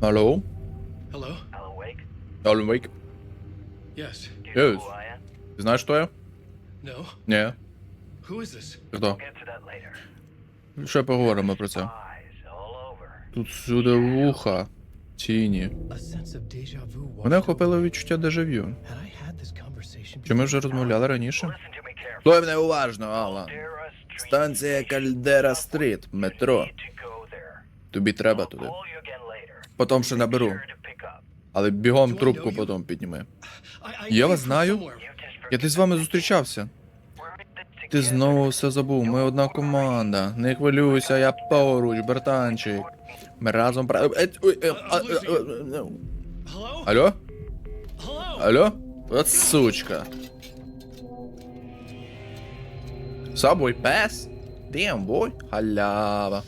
Алло? Hello? Alan Wake? Yes. Do you know Yes. who I am? Ти знаєш, хто я? No. Ні. Who is this? Хто? Get to that later. Ще поговоримо про це. Тут всюди вуха, тіні. Мене охопило відчуття дежавю. Чи ми вже розмовляли раніше? Слухай мене уважно, Алан. Caldera Street. Станція Кальдера Стріт, метро. Тобі треба туди. Потім ще наберу. Але бігом трубку потім підніми. Я вас знаю. Я десь з вами зустрічався. Ти знову все забув. Ми одна команда. Не хвилюйся, я поруч, братанчик. Ми разом пра. Е, е, е? Алло? Алло? От сучка. Subway Pass? Damn, boy. Халява.